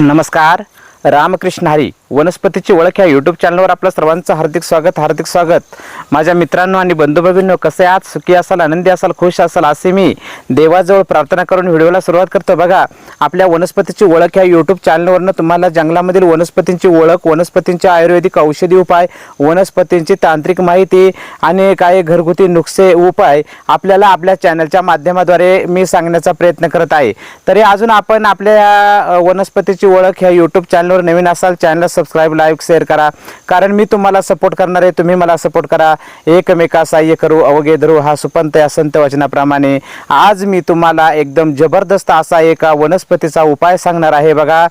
नमस्कार. रामकृष्ण हरी. वनस्पतीची ओळख या यूट्यूब चॅनलवर आपलं सर्वांचं हार्दिक स्वागत हार्दिक स्वागत. माझ्या मित्रांनो आणि बंधू भगिनींनो कसे आहात? सुखी असाल आनंदी असाल खुश असाल असे मी देवाजवळ प्रार्थना करून व्हिडिओला सुरुवात करतो. बघा आपल्या वनस्पतीची ओळख या यूट्यूब चॅनलवरनं तुम्हाला जंगलामधील वनस्पतींची ओळख वनस्पतींचे आयुर्वेदिक औषधी उपाय वनस्पतींची तांत्रिक माहिती आणि काही घरगुती नुकसे उपाय आपल्याला आपल्या चॅनलच्या माध्यमाद्वारे मी सांगण्याचा प्रयत्न करत आहे. तरी अजून आपण आपल्या वनस्पतीची ओळख ह्या यूट्यूब चॅनलवर नवीन असाल चॅनलला सबस्क्राईब लाईक शेअर करा. कारण मी तुम्हाला सपोर्ट करणार आहे तुम्ही मला सपोर्ट करा. एकमेका सहाय्य करू अवघे धरू हा सुपंत या संत वचनाप्रमाणे. आज मी तुम्हाला एकदम जबरदस्त असा एका वनस्पतीचा उपाय सांगणार आहे. बघा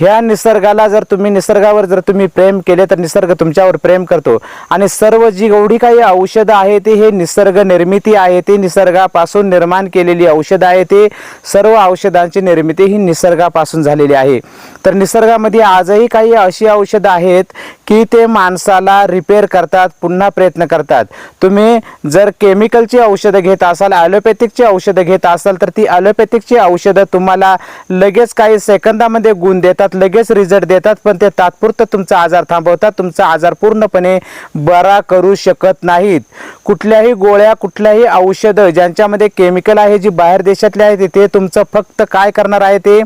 ह्या निसर्गाला जर तुम्ही निसर्गावर जर तुम्ही प्रेम केले तर निसर्ग तुमच्यावर प्रेम करतो. आणि सर्व जी एवढी काही औषधं आहे ते हे निसर्ग निर्मिती आहे ती निसर्गापासून निर्माण केलेली औषधं आहे ते सर्व औषधांची निर्मिती ही निसर्गापासून झालेली आहे. तर निसर्गामध्ये आजही काही अशी औषधं आहेत की ते माणसाला रिपेअर करतात पुन्हा प्रयत्न करतात. तुम्ही जर केमिकलची औषधं घेत असाल ॲलोपॅथिकची औषधं घेत असाल तर ती ॲलोपॅथिकची औषधं तुम्हाला लगेच काही सेकंदामध्ये गुण देतात लगेच रिझल्ट देतात पण ते तात्पुरतं तुमचा आजार थांबवतात. तुमचा आजार पूर्णपणे बरा करू शकत नाहीत. कुठल्याही गोळ्या कुठल्याही औषधं ज्यांच्यामध्ये केमिकल आहे जी बाहेर देशातले आहे ते तुमचं फक्त काय करणार आहे ते?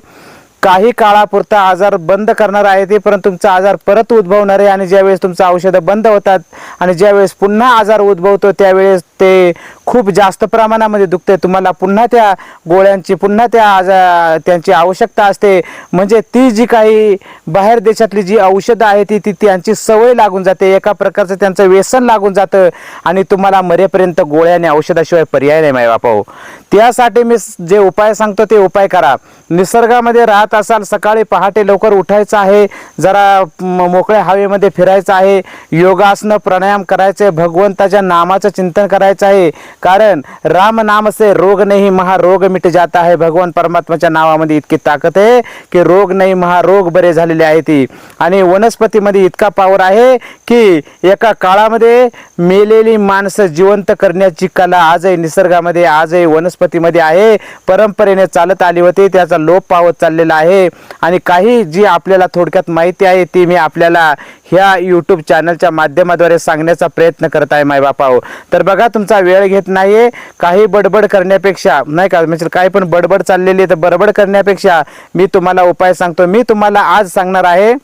काही काळापुरता आजार बंद करणार आहे ते परंतु तुमचा आजार परत उद्भवणार आहे आणि ज्यावेळेस तुमचं औषधं बंद होतात आणि ज्यावेळेस पुन्हा आजार उद्भवतो त्यावेळेस ते खूप जास्त प्रमाणामध्ये दुखते तुम्हाला पुन्हा त्या गोळ्यांची पुन्हा त्या आजार त्यांची आवश्यकता असते. म्हणजे ती जी काही बाहेर देशातली जी औषधं आहे ती ती त्यांची सवय लागून जाते. एका प्रकारचं त्यांचं व्यसन लागून जातं. आणि तुम्हाला मरेपर्यंत गोळ्या आणि औषधाशिवाय पर्याय नाही माय बापाओ त्यासाठी मी जे उपाय सांगतो ते उपाय करा. निसर्गामध्ये राहत असाल सकाळी पहाटे लवकर उठायचं आहे. जरा मोकळ्या हवेमध्ये फिरायचं आहे. योगासनं प्राणायाम करायचे. भगवंताच्या नामाचं चिंतन करायचं आहे. कारण राम नाम से रोग नाही महारोग मिट जाता है। भगवान परमात्माच्या नावामध्ये इतकी ताकद आहे की रोग नाही महारोग बरे झालेले आहे ती. आणि वनस्पतीमध्ये इतका पावर आहे की एका काळामध्ये मेलेली माणसं जिवंत करण्याची कला आजही निसर्गामध्ये आजही वनस्पतीमध्ये आहे. परंपरेने चालत आली होती त्याचा लोप पावत चाललेला आहे. आणि काही जी आपल्याला थोडक्यात माहिती आहे ती मी आपल्याला ह्या यूट्यूब चॅनलच्या माध्यमाद्वारे सांगण्याचा प्रयत्न करत आहे माय बापाओ तर बघा तुमचा वेळ घेत नाही काही बडबड करण्यापेक्षा नाही का म्हणजे काही पण बडबड चाललेली आहे तर बडबड करण्यापेक्षा मी तुम्हाला उपाय सांगतो. मी तुम्हाला आज सांगणार आहे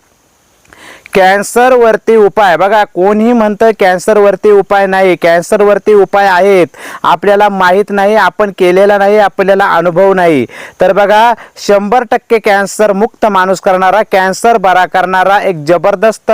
कॅन्सरवरती उपाय. बघा कोणीही म्हणतं कॅन्सरवरती उपाय नाही. कॅन्सरवरती उपाय आहेत. आपल्याला माहीत नाही आपण केलेला नाही आपल्याला अनुभव नाही. तर बघा शंभर टक्के कॅन्सर मुक्त माणूस करणारा कॅन्सर बरा करणारा एक जबरदस्त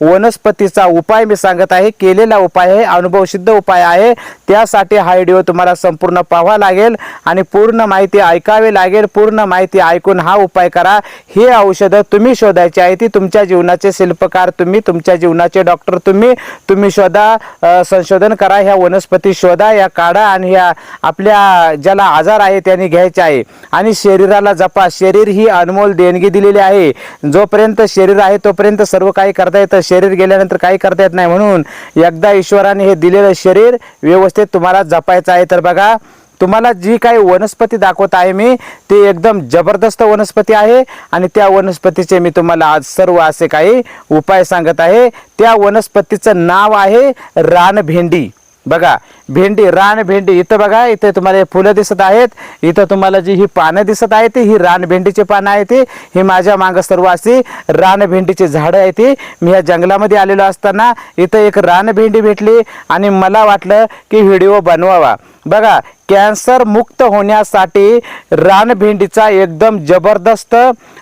वनस्पतीचा उपाय मी सांगत आहे. केलेला उपाय आहे अनुभव सिद्ध उपाय आहे. त्यासाठी हा व्हिडिओ तुम्हाला संपूर्ण पाहावा लागेल आणि पूर्ण माहिती ऐकावी लागेल. पूर्ण माहिती ऐकून हा उपाय करा. हे औषधं तुम्ही शोधायची आहे ती तुमच्या जीवनाचे शिल्पकार तुम्ही तुमच्या जीवनाचे डॉक्टर तुम्ही तुम्ही शोधा संशोधन करा ह्या वनस्पती शोधा या काढा आणि ह्या आपल्या ज्याला आजार आहे त्याने घ्यायचे आहे. आणि शरीराला जपा. शरीर ही अनमोल देणगी दिलेली आहे. जोपर्यंत शरीर आहे तोपर्यंत सर्व काही करता येतं. शरीर गेल्यानंतर काही करता येत नाही. म्हणून एकदा ईश्वराने हे दिलेलं शरीर व्यवस्थित तुम्हाला जपायचं आहे. तर बघा तुम्हाला जी काही वनस्पती दाखवत आहे मी ती एकदम जबरदस्त वनस्पती आहे आणि त्या वनस्पतीचे मी तुम्हाला आज सर्व असे काही उपाय सांगत आहे. त्या वनस्पतीचं नाव आहे रानभेंडी. बघा भेंडी रान भेंडी इथं बघा इथे तुम्हाला फुलं दिसत आहेत. इथं तुम्हाला जी ही पानं दिसत आहेत ही रान भेंडीची पानं आहेत. ही माझ्या मागं सर्व अशी रान भेंडीची झाडं आहेत. मी ह्या जंगलामध्ये आलेलो असताना इथं एक रान भेंडी भेटली आणि मला वाटलं की व्हिडिओ बनवावा. बघा कॅन्सर मुक्त होण्यासाठी रानभेंडीचा एकदम जबरदस्त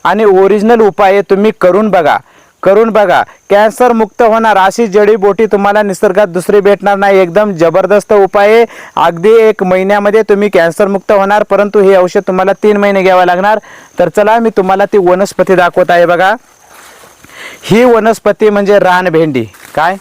आणि ओरिजिनल उपाय तुम्ही करून बघा. करून बघा. कॅन्सर मुक्त होणार अशी जडीबोटी तुम्हाला निसर्गात दुसरी भेटणार नाही. एकदम जबरदस्त उपाय. अगदी एक महिन्यामध्ये तुम्ही कॅन्सर मुक्त होणार परंतु हे औषध तुम्हाला तीन महिने घ्यावं लागणार. तर चला मी तुम्हाला ती वनस्पती दाखवत आहे बघा. ही वनस्पती म्हणजे रानभेंडी. काय?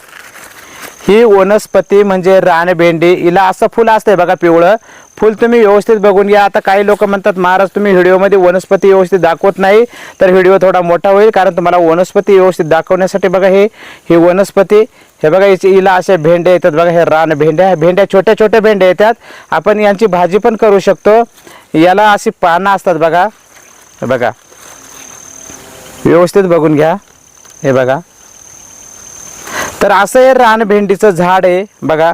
ही वनस्पती म्हणजे रानभेंडी हिला असं फुल असतंय बघा पिवळं. फुल तुम्ही व्यवस्थित बघून घ्या. आता काही लोक म्हणतात महाराज तुम्ही व्हिडिओमध्ये वनस्पती व्यवस्थित दाखवत नाही तर व्हिडिओ थोडा मोठा होईल कारण तुम्हाला वनस्पती व्यवस्थित दाखवण्यासाठी बघा हे ही वनस्पती हे बघा याची हिला असे भेंड्या येतात बघा हे रान भेंड्या भेंड्या छोट्या छोट्या भेंड्या येतात. आपण यांची भाजी पण करू शकतो. याला अशी पानं असतात बघा. हे बघा. व्यवस्थित बघून घ्या. हे बघा. तर असं हे रानभेंडीचं झाड आहे बघा.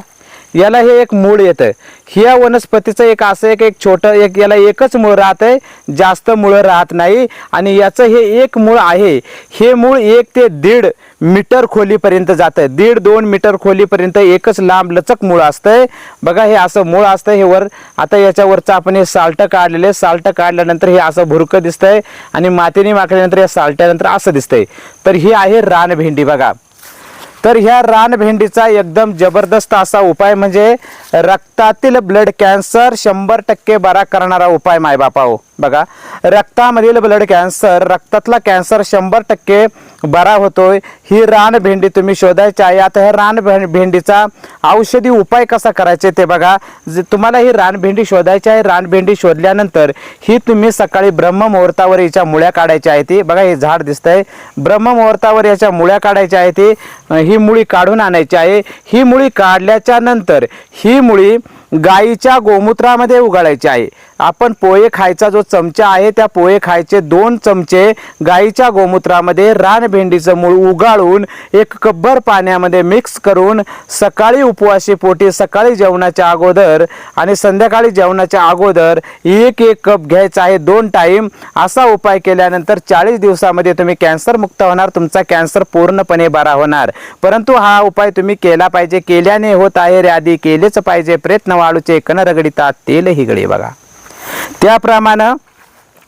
याला हे एक मूळ येतं. ह्या वनस्पतीचं एक असं एक एक छोटं एक याला एकच मूळ राहत आहे जास्त मुळं राहत नाही. आणि याचं हे एक मूळ आहे. हे मूळ एक ते दीड मीटर खोलीपर्यंत जातं दीड दोन मीटर खोलीपर्यंत एकच लांब लचक मूळ असतंय. बघा हे असं मूळ असतं हे वर आता याच्यावरचं आपण हे साल्ट काढलेले साल्ट काढल्यानंतर हे असं भुरकं दिसतंय. आणि मातीने माकल्यानंतर या साल्ट्यानंतर असं दिसतंय. तर हे आहे रानभेंडी बघा. तर ह्या रानभेंडीचा एकदम जबरदस्त असा उपाय म्हणजे रक्तातील ब्लड कॅन्सर शंभर टक्के बरा करणारा उपाय मायबापा हो बघा रक्तामधील ब्लड कॅन्सर रक्तातला कॅन्सर शंभर टक्के बरा होतोय. ही रानभेंडी तुम्ही शोधायची आहे आता ह्या रान भेंडीचा औषधी उपाय कसा करायचे ते बघा. तुम्हाला ही रानभेंडी शोधायची आहे रानभेंडी शोधल्यानंतर ही तुम्ही सकाळी ब्रह्ममुहूर्तावर याच्या मुळ्या काढायच्या आहे ती. बघा हे झाड दिसतंय. ब्रह्ममुहूर्तावर याच्या मुळ्या काढायच्या आहे ती. ही मुळी काढून आणायची आहे. ही मुळी काढल्याच्या नंतर ही मुळी गाईच्या गोमूत्रामध्ये उगाळायचे आहे. आपण पोहे खायचा जो चमचा आहे त्या पोहे खायचे दोन चमचे गाईच्या गोमूत्रामध्ये रानभेंडीचं मूळ उगाळून एक कब्बर पाण्यामध्ये मिक्स करून सकाळी उपवासी पोटी सकाळी जेवणाच्या अगोदर आणि संध्याकाळी जेवणाच्या अगोदर एक एक कप घ्यायचा आहे दोन टाईम. असा उपाय केल्यानंतर चाळीस दिवसामध्ये तुम्ही कॅन्सर मुक्त होणार तुमचा कॅन्सर पूर्णपणे बरा होणार. परंतु हा उपाय तुम्ही केला पाहिजे केल्याने होत आहे रे आधी केलेच पाहिजे प्रयत्न वाळूचे कण रगडिता तेल हिगळे बघा. त्याप्रमाणे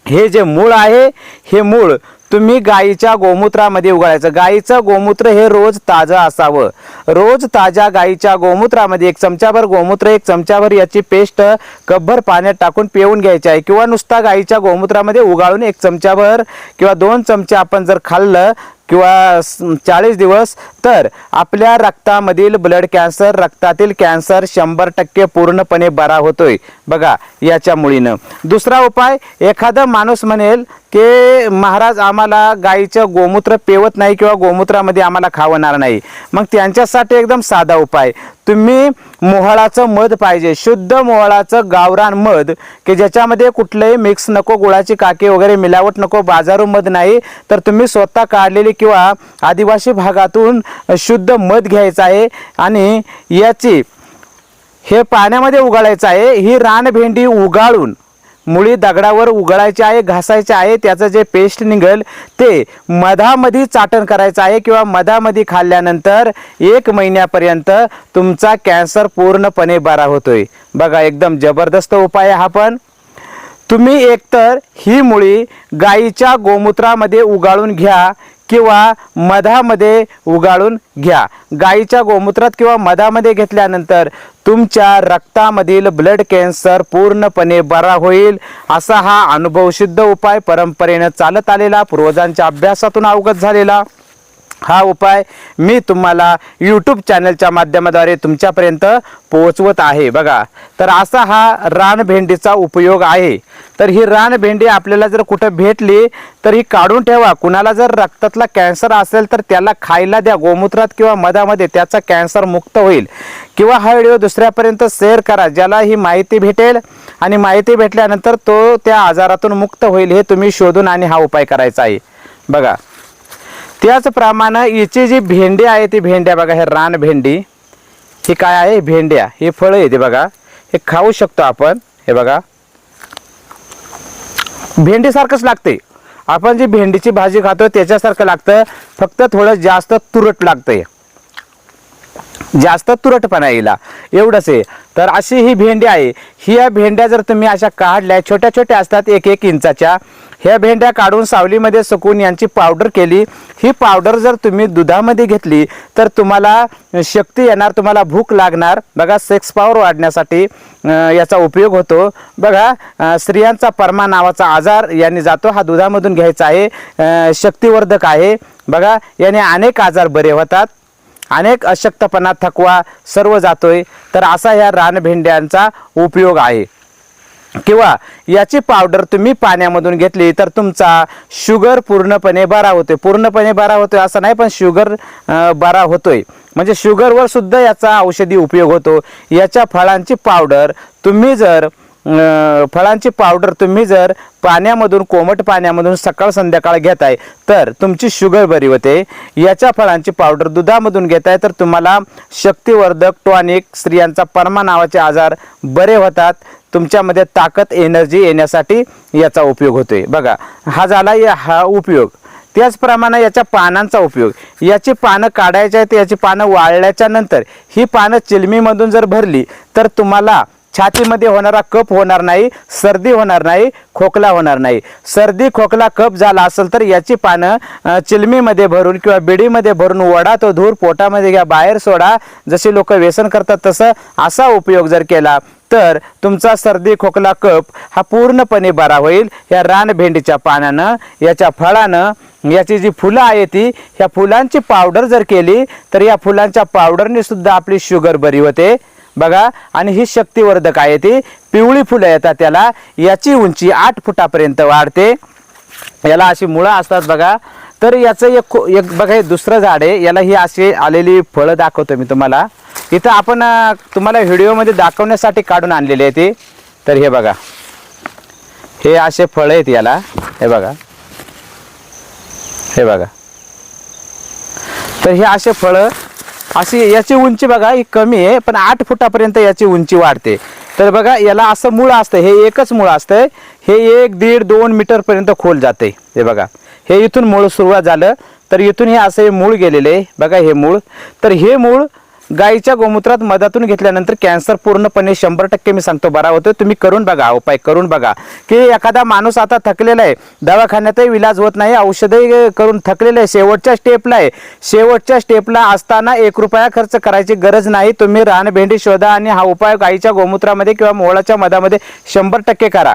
हे जे मूळ आहे हे मूळ तुम्ही गाईच्या गोमूत्रामध्ये उगाळायचं. गाईचं गोमूत्र हे रोज ताजं असावं. रोज ताज्या गाईच्या गोमूत्रामध्ये एक चमचाभर गोमूत्र एक चमचाभर याची पेस्ट कपभर पाण्यात टाकून पिऊन घ्यायची आहे. किंवा नुसता गाईच्या गोमूत्रामध्ये उगाळून एक चमचाभर किंवा दोन चमचे आपण जर खाल्लं किंवा चाळीस दिवस तर आपल्या रक्तामधील ब्लड कॅन्सर रक्तातील कॅन्सर शंभर टक्के पूर्णपणे बरा होतोय. बघा याच्या मुळीनं. दुसरा उपाय एखादा माणूस म्हणेल की महाराज आम्हाला गाईचं गोमूत्र पेवत नाही किंवा गोमूत्रामध्ये आम्हाला खावणार नाही. मग त्यांच्यासाठी एकदम साधा उपाय. तुम्ही मोहळाचं मध पाहिजे शुद्ध मोहळाचं गावरान मध की ज्याच्यामध्ये कुठलंही मिक्स नको गुळाची काकी वगैरे मिलावट नको बाजारू मध नाही तर तुम्ही स्वतः काढलेली किंवा आदिवासी भागातून शुद्ध मध घ्यायचं आहे आणि याची हे पाण्यामध्ये उगाळायचं आहे ही रानभेंडी उगाळून मुळी दगडावर उघडायची आहे घासायचे आहे त्याचं जे पेस्ट निघेल ते मधामध्ये चाटण करायचं आहे किंवा मधामध्ये खाल्ल्यानंतर एक महिन्यापर्यंत तुमचा कॅन्सर पूर्णपणे बरा होतोय. बघा एकदम जबरदस्त उपाय आहे हा पण. तुम्ही एकतर ही मुळी गाईच्या गोमूत्रामध्ये उगाळून घ्या किंवा मधामध्ये उगाळून घ्या. गाईच्या गोमूत्रात किंवा मधामध्ये घेतल्यानंतर तुमच्या रक्तामधील ब्लड कॅन्सर पूर्णपणे बरा होईल असा हा अनुभवसिद्ध उपाय परंपरेनं चालत आलेला. पूर्वजांच्या अभ्यासातून अवगत झालेला. हा उपाय मी तुम्हाला यूट्यूब चॅनलच्या माध्यमाद्वारे तुमच्यापर्यंत पोहोचवत आहे. बघा तर असा हा रानभेंडीचा उपयोग आहे. तर ही रानभेंडी आपल्याला जर कुठं भेटली तर ही काढून ठेवा. कुणाला जर रक्तातला कॅन्सर असेल तर त्याला खायला द्या. गोमूत्रात किंवा मधामध्ये त्याचा कॅन्सर मुक्त होईल. किंवा हा व्हिडिओ दुसऱ्यापर्यंत शेअर करा ज्याला ही माहिती भेटेल. आणि माहिती भेटल्यानंतर तो त्या आजारातून मुक्त होईल हे तुम्ही शोधून आणि हा उपाय करायचा आहे. बघा त्याचप्रमाणे याचे जी भेंडी आहे ती भेंड्या बघा हे रान भेंडी. ही काय आहे? भेंड्या हे फळं येते बघा. हे खाऊ शकतो आपण. हे बघा. भेंडीसारखंच लागते आपण जी भेंडीची भाजी खातो त्याच्यासारखं लागतं. फक्त थोडं जास्त तुरट लागतं जास्त तुरटपणा येईल. एवढंच आहे. तर अशी ही भेंडी आहे. ही या भेंड्या जर तुम्ही अशा काढल्या छोट्या छोट्या असतात एक एक इंचाच्या ह्या भेंड्या काढून सावलीमध्ये सुकून यांची पावडर केली. ही पावडर जर तुम्ही दुधामध्ये घेतली तर तुम्हाला शक्ती येणार तुम्हाला भूक लागणार. बघा सेक्स पॉवर वाढण्यासाठी याचा उपयोग होतो. बघा स्त्रियांचा परमा नावाचा आजार यांनी जातो. हा दुधामधून घ्यायचा आहे. शक्तिवर्धक आहे. बघा याने अनेक आजार बरे होतात. अनेक अशक्तपणा थकवा सर्व जातोय. तर असा ह्या रानभेंड्यांचा उपयोग आहे. किंवा याची पावडर तुम्ही पाण्यामधून घेतली तर तुमचा शुगर पूर्णपणे बरा होतोय. पूर्णपणे बरा होतोय असं नाही पण शुगर बरा होतोय. म्हणजे शुगरवर सुद्धा याचा औषधी उपयोग होतो. याच्या फळांची पावडर तुम्ही जर फळांची पावडर तुम्ही जर पाण्यामधून कोमट पाण्यामधून सकाळ संध्याकाळ घेताय तर तुमची शुगर बरी होते. याच्या फळांची पावडर दुधामधून घेताय तर तुम्हाला शक्तिवर्धक टॉनिक स्त्रियांचा परमा नावाचे आजार बरे होतात. तुमच्यामध्ये ताकद एनर्जी येण्यासाठी याचा उपयोग होतोय. बघा हा झाला या- हा उपयोग. त्याचप्रमाणे याच्या पानांचा उपयोग. याची पानं काढायची आहेत याची पानं वाळल्याच्या नंतर ही पानं चिलमीमधून जर भरली तर तुम्हाला छातीमध्ये होणारा कप होणार नाही सर्दी होणार नाही खोकला होणार नाही. सर्दी खोकला कप झाला असेल तर याची पानं चिलमीमध्ये भरून किंवा बिडीमध्ये भरून वडा तो धूर पोटामध्ये घ्या बाहेर सोडा. जसे लोक व्यसन करतात तसं असा उपयोग जर केला तर तुमचा सर्दी खोकला कप हा पूर्णपणे बरा होईल. या रानभेंडीच्या पानानं याच्या फळानं याची जी फुलं आहे ती ह्या फुलांची पावडर जर केली तर या फुलांच्या पावडरने सुद्धा आपली शुगर बरी होते. बघा आणि ही शक्तिवर्धक आहे ती. पिवळी फुलं येतात त्याला. याची उंची आठ फुटापर्यंत वाढते. याला अशी मुळं असतात बघा. तर याचं एक एक बघा हे दुसरं झाड आहे. याला ही अशी आलेली फळं दाखवतो मी तुम्हाला. इथं आपण तुम्हाला व्हिडिओमध्ये दाखवण्यासाठी काढून आणलेली आहे ती. तर हे बघा. हे असे फळं आहेत याला. हे बघा. हे बघा. तर हे असे फळं अशी याची उंची बघा ही कमी आहे पण आठ फुटापर्यंत याची उंची वाढते. तर बघा याला असं मूळ असतं हे एकच मूळ असतं हे एक दीड दोन मीटरपर्यंत खोल जाते. हे बघा हे इथून मूळ सुरुवात झालं तर इथून हे असं हे मूळ गेलेले आहे. बघा हे मूळ. तर हे मूळ गाईच्या गोमूत्रात मधातून घेतल्यानंतर कॅन्सर पूर्णपणे शंभर टक्के मी सांगतो. बरा होतो तुम्ही करून बघा उपाय करून बघा. की एखादा माणूस आता थकलेला आहे दवाखान्यातही इलाज होत नाही औषधही करून थकलेलं आहे शेवटच्या स्टेपला आहे. शेवटच्या स्टेपला असताना एक रुपया खर्च करायची गरज नाही. तुम्ही रानभेंडी शोधा आणि हा उपाय गाईच्या गोमूत्रामध्ये किंवा मोळाच्या मधामध्ये शंभर टक्के करा.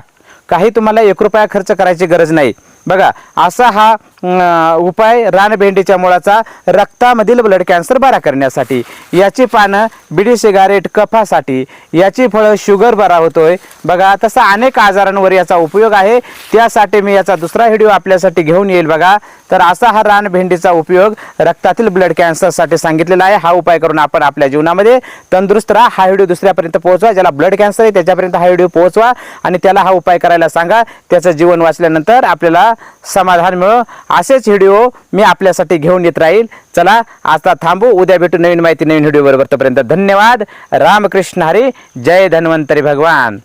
काही तुम्हाला एक रुपया खर्च करायची गरज नाही. बघा असा हा उपाय रानभेंडीच्या मुळाचा रक्तामधील ब्लड कॅन्सर बरा करण्यासाठी. याची पानं बिडी सिगारेट कफासाठी. याची फळं शुगर बरा होतोय. बघा तसा अनेक आजारांवर याचा उपयोग आहे. त्यासाठी मी याचा दुसरा व्हिडिओ आपल्यासाठी घेऊन येईल बघा. तर असा हा रानभेंडीचा उपयोग रक्तातील ब्लड कॅन्सरसाठी सांगितलेला आहे. हा उपाय करून आपण आपल्या जीवनामध्ये तंदुरुस्त राहा. हा व्हिडिओ दुसऱ्यापर्यंत पोहोचवा. ज्याला ब्लड कॅन्सर आहे त्याच्यापर्यंत हा व्हिडिओ पोहोचवा आणि त्याला हा उपाय करायला सांगा. त्याचं जीवन वाचल्यानंतर आपल्याला समाधान मिळो. असेच व्हिडिओ मी आपल्यासाठी घेऊन येत राहील. चला आता थांबू. उद्या भेटू नवीन माहिती नवीन व्हिडिओ बरोबर तोपर्यंत धन्यवाद. रामकृष्ण हरी. जय धन्वंतरी भगवान.